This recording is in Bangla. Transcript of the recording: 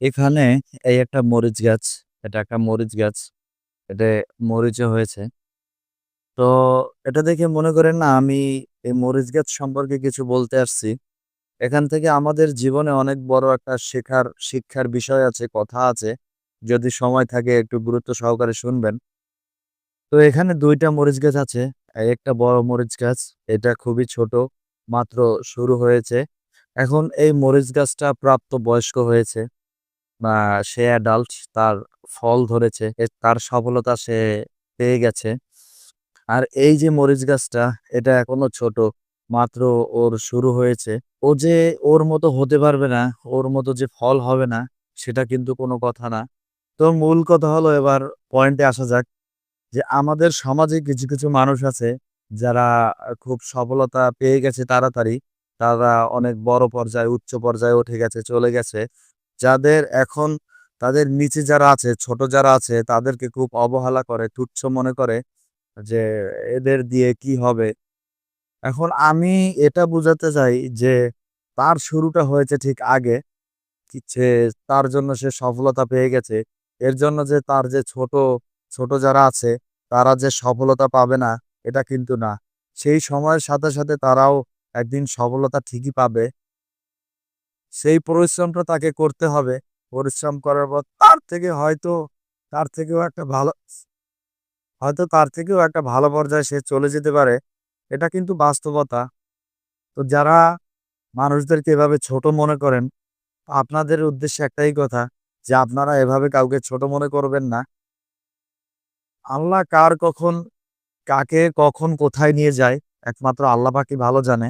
এখানে এই একটা মরিচ গাছ। এটা একটা মরিচ গাছ। এটা মরিচও হয়েছে। তো এটা দেখে মনে করেন না আমি এই মরিচ গাছ সম্পর্কে কিছু বলতে আসছি। এখান থেকে আমাদের জীবনে অনেক বড় একটা শেখার শিক্ষার বিষয় আছে, কথা আছে। যদি সময় থাকে একটু গুরুত্ব সহকারে শুনবেন। তো এখানে দুইটা মরিচ গাছ আছে। একটা বড় মরিচ গাছ। এটা খুবই ছোট। মাত্র শুরু হয়েছে। এখন এই মরিচ গাছটা প্রাপ্ত বয়স্ক হয়েছে। সে অ্যাডাল্ট তার ফল ধরেছে। তার সফলতা সে পেয়ে গেছে। আর এই যে মরিচ গাছটা এটা এখনও ছোট। মাত্র ওর শুরু হয়েছে। ও যে ওর মতো হতে পারবে না, ওর মতো যে ফল হবে না সেটা কিন্তু কোনো কথা না। তো মূল কথা হলো এবার পয়েন্টে আসা যাক। যে আমাদের সমাজে কিছু, কিছু মানুষ আছে যারা খুব সফলতা পেয়ে গেছে তাড়াতাড়ি। তারা অনেক বড় পর্যায়ে, উচ্চ পর্যায়ে উঠে গেছে, চলে গেছে। যাদের এখন তাদের নিচে যারা আছে, ছোট যারা আছে তাদেরকে খুব অবহেলা করে, তুচ্ছ মনে করে যে এদের দিয়ে কি হবে? এখন আমি এটা বুঝাতে চাই যে তার শুরুটা হয়েছে ঠিক আগে। সে তার জন্য সে সফলতা পেয়ে গেছে। এর জন্য যে তার যে ছোট, ছোট যারা আছে তারা যে সফলতা পাবে না এটা কিন্তু না। সেই সময়ের সাথে, সাথে তারাও একদিন সফলতা ঠিকই পাবে। সেই পরিশ্রমটা তাকে করতে হবে। পরিশ্রম করার পর তার থেকে হয়তো তার থেকেও একটা ভালো হয়তো তার থেকেও একটা ভালো পর্যায়ে সে চলে যেতে পারে। এটা কিন্তু বাস্তবতা। তো যারা মানুষদেরকে এভাবে ছোট মনে করেন, আপনাদের উদ্দেশ্যে একটাই কথা যে আপনারা এভাবে কাউকে ছোট মনে করবেন না। আল্লাহ কার কখন কাকে কখন কোথায় নিয়ে যায় একমাত্র আল্লাহ পাকই ভালো জানে।